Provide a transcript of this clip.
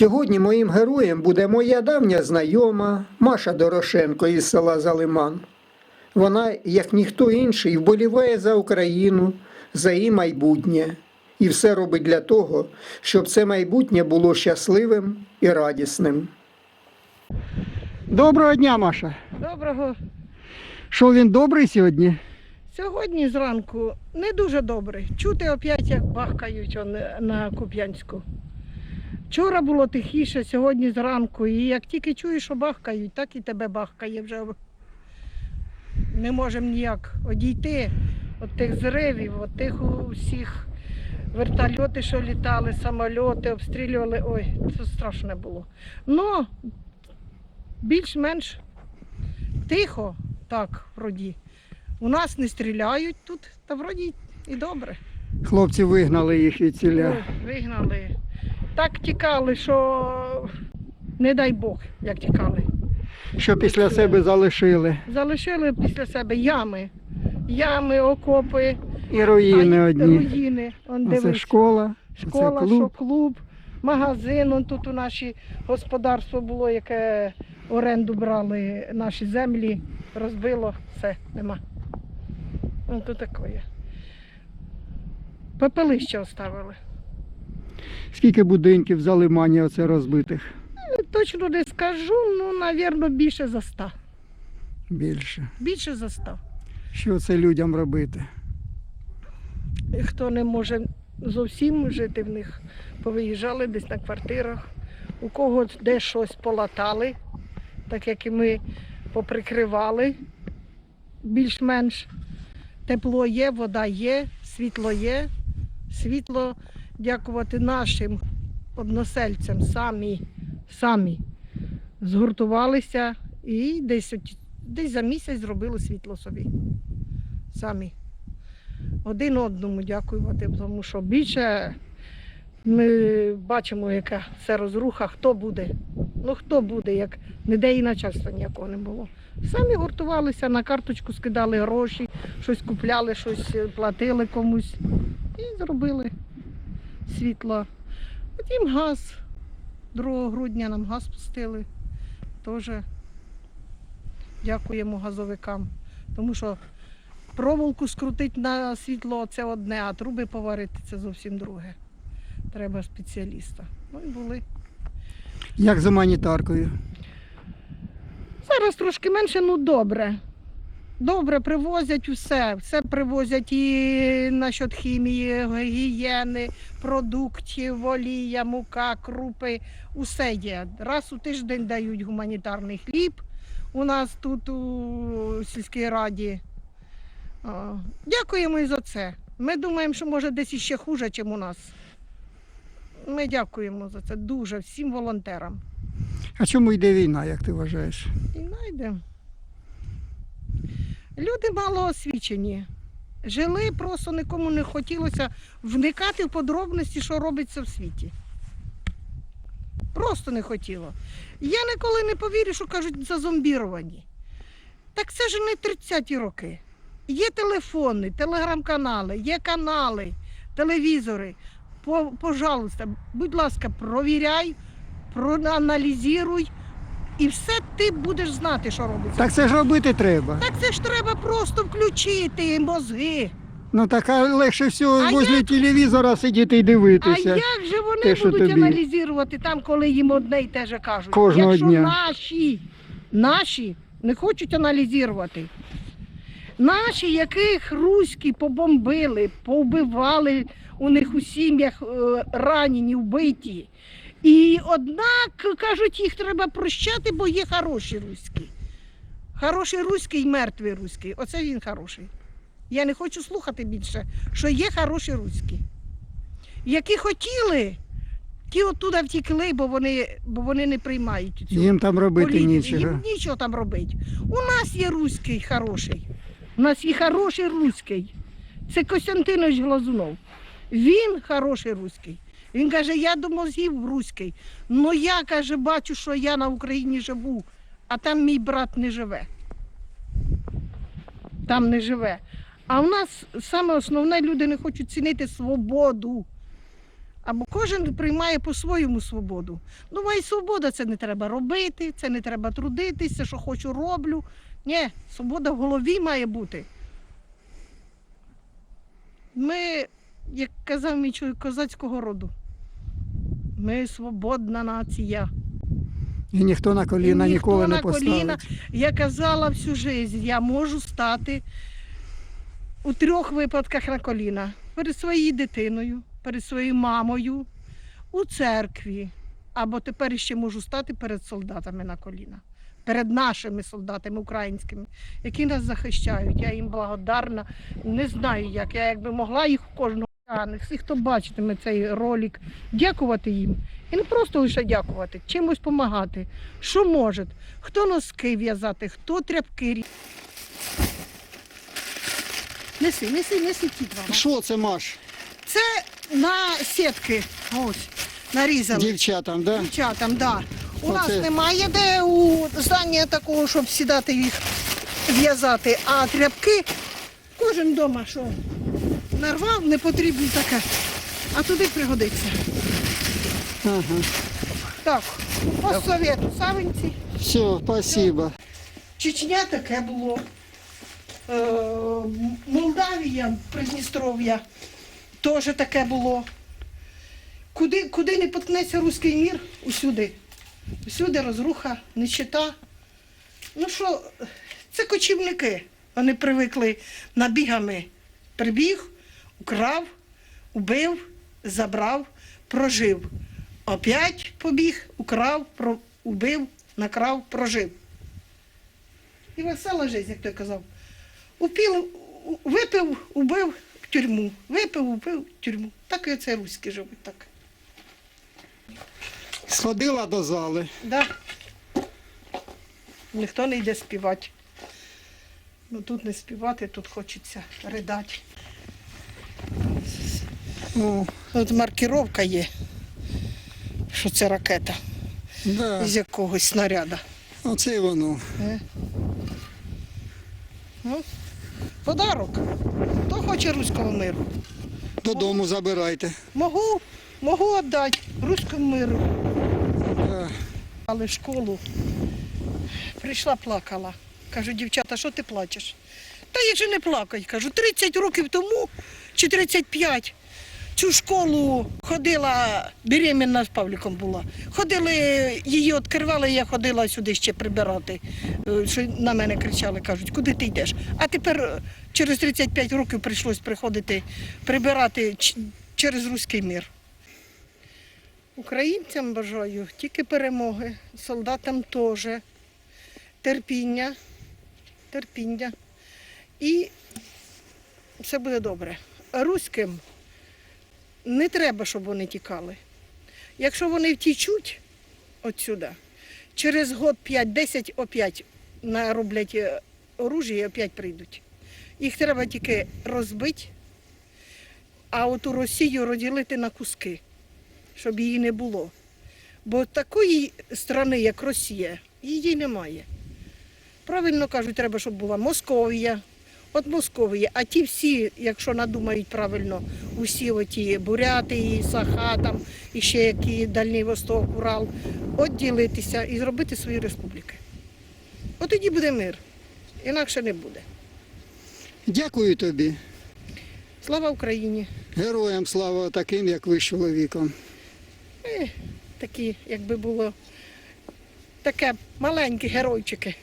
Сьогодні моїм героєм буде моя давня знайома Маша Дорошенко із села Залиман. Вона, як ніхто інший, вболіває за Україну, за її майбутнє і все робить для того, щоб це майбутнє було щасливим і радісним. Доброго дня, Маша. Доброго. Що він добрий сьогодні? Сьогодні зранку не дуже добре. Чути опять, як бахкають на Куп'янську. Вчора було тихіше, сьогодні зранку. І як тільки чуєш, що бахкають, так і тебе бахкає вже. Не можемо ніяк одійти від тих зривів, від тих усіх вертольоти, що літали, самольоти, обстрілювали. Ой, це страшне було. Ну, більш-менш тихо, так, вроді. У нас не стріляють тут, та вроді і добре. Хлопці вигнали їх від Ну, Вигнали. Так тікали, що не дай Бог, як тікали. що після себе залишили. Залишили після себе ями. Ями, окопи, І руїни а, одні. руїни. Он Це школа, Школа, це що клуб. клуб, магазин. Он тут у наші господарство було, яке оренду брали наші землі, розбило, все, нема. Ну, то таке. Пепелище оставили. Скільки будинків в Залимані оце розбитих? Точно не скажу, ну, напевно, більше за ста. Більше. Більше за ста. Що це людям робити? Хто не може зовсім жити в них, повиїжджали десь на квартирах, у кого де щось полатали, так як і ми поприкривали більш-менш. Тепло є, вода є, світло є. Світло, дякувати нашим односельцям, самі, самі згуртувалися і десь, десь за місяць зробили світло собі. Самі один одному дякувати, тому що більше ми бачимо, яка це розруха, хто буде. Ну хто буде, як ніде і начальства ніякого не було. Самі гуртувалися, на карточку скидали гроші, щось купляли, щось платили комусь і зробили світло. Потім газ. 2 грудня нам газ пустили. Теж дякуємо газовикам. Тому що проволоку скрутити на світло це одне, а труби поварити це зовсім друге. Треба спеціаліста. Ну і були. Як з гуманітаркою? Зараз трошки менше, ну добре. Добре, привозять усе. Все привозять і насчет хімії, гігієни, продуктів, олія, мука, крупи. Усе є. Раз у тиждень дають гуманітарний хліб у нас тут у сільській раді. Дякуємо і за це. Ми думаємо, що може десь іще хуже, ніж у нас. Ми дякуємо за це дуже всім волонтерам. А чому йде війна, як ти вважаєш? І знайдемо. Люди мало освічені. Жили, просто нікому не хотілося вникати в подробності, що робиться в світі. Просто не хотіло. Я ніколи не повірю, що кажуть зазомбіровані. Так це ж не 30-ті роки. Є телефони, телеграм-канали, є канали, телевізори. Пожалуйста, будь ласка, провіряй, проаналізуй, і все ти будеш знати, що робиться. Так це ж робити треба. Так це ж треба просто включити мозги. Ну так а легше всього А возле телевізора сидіти і А дивитися. як же вони те, що будуть тобі. аналізувати там, коли їм одне й те же кажуть? Кожного Якщо дня. наші, наші не хочуть аналізувати. Наші, яких руські побомбили, повбивали у них у сім'ях е, ранені, вбиті. І однак кажуть, їх треба прощати, бо є хороші руські. Хороший руський і мертвий руський. Оце він хороший. Я не хочу слухати більше, що є хороші руські. Які хотіли, ті оттуда втікли, бо вони, бо вони не приймають цю Їм там робити політику. нічого. Їм нічого там робити. У нас є руський хороший. У нас є хороший руський. Це Костянтинович Глазунов. Він хороший руський. Він каже, я до мозгів руський. Ну я каже, бачу, що я на Україні живу, а там мій брат не живе. Там не живе. А в нас саме основне люди не хочуть цінити свободу. Або кожен приймає по-своєму свободу. Ну, моя свобода це не треба робити, це не треба трудитися, що хочу роблю. Ні, свобода в голові має бути. Ми, як казав мій чоловік, козацького роду. Ми свободна нація. І ніхто на коліна І ніколи ніхто не на поставить. коліна. Я казала всю життя, я можу стати у трьох випадках на коліна. Перед своєю дитиною, перед своєю мамою, у церкві. Або тепер ще можу стати перед солдатами на коліна. Перед нашими солдатами українськими, які нас захищають. Я їм благодарна. Не знаю як. Я якби могла їх кожного всі, хто бачитиме цей ролик, дякувати їм. І не просто лише дякувати, чимось допомагати. Що може? Хто носки в'язати, хто тряпки. Неси, неси, неси ті два. Що це Маш? Це на сітки. Ось, нарізали. Дівчатам, да? Дівчатам, да. У нас Оце- немає де у зданні такого, щоб сідати їх в'язати, а тряпки кожен вдома що нарвав, не потрібно таке. А туди пригодиться. Ага. Так, по совєту Савинці. Все, спасибо. Чечня таке було. Е, Молдавія, Придністров'я теж таке було. Куди, куди не поткнеться руський мір, усюди. Усюди розруха, нищета. Ну що, це кочівники. Вони привикли набігами. Прибіг, украв, убив, забрав, прожив. Опять побіг, украв, про, убив, накрав, прожив. І весела життя, як той казав. Упів, випив, убив в тюрму. Випив, убив в тюрму. Так і оце руські живуть так. Сходила до зали. Да. Ніхто не йде співати. Ну тут не співати, тут хочеться ридати. О, От маркіровка є, що це ракета да. з якогось снаряда. Оце й воно. Е. Ну, подарок. Хто хоче руського миру? Додому забирайте. Могу, можу віддати руському миру. Да. Але в школу прийшла, плакала. Кажу, дівчата, що ти плачеш? Та я же не плакать. Кажу, 30 років тому чи 35 цю школу ходила, беременна з Павліком була. Ходили, її відкривали, я ходила сюди ще прибирати. Е, Що на мене кричали, кажуть, куди ти йдеш? А тепер е, через 35 років прийшлось приходити прибирати через руський мір. Українцям бажаю тільки перемоги, солдатам теж, терпіння, терпіння. І все буде добре. Руським не треба, щоб вони тікали. Якщо вони втічуть отсюди, через год 5-10 опять нароблять е, оружие і опять прийдуть. Їх треба тільки розбити, а оту Росію розділити на куски щоб її не було. Бо такої страни, як Росія, її немає. Правильно кажуть, треба, щоб була Московія. От Московія, а ті всі, якщо надумають правильно, усі оті Бурятії, Саха, там, і ще які Дальній Восток, Урал, відділитися і зробити свої республіки. От тоді буде мир, інакше не буде. Дякую тобі. Слава Україні! Героям слава таким, як ви з чоловіком. Е, такі, якби було таке маленькі геройчики.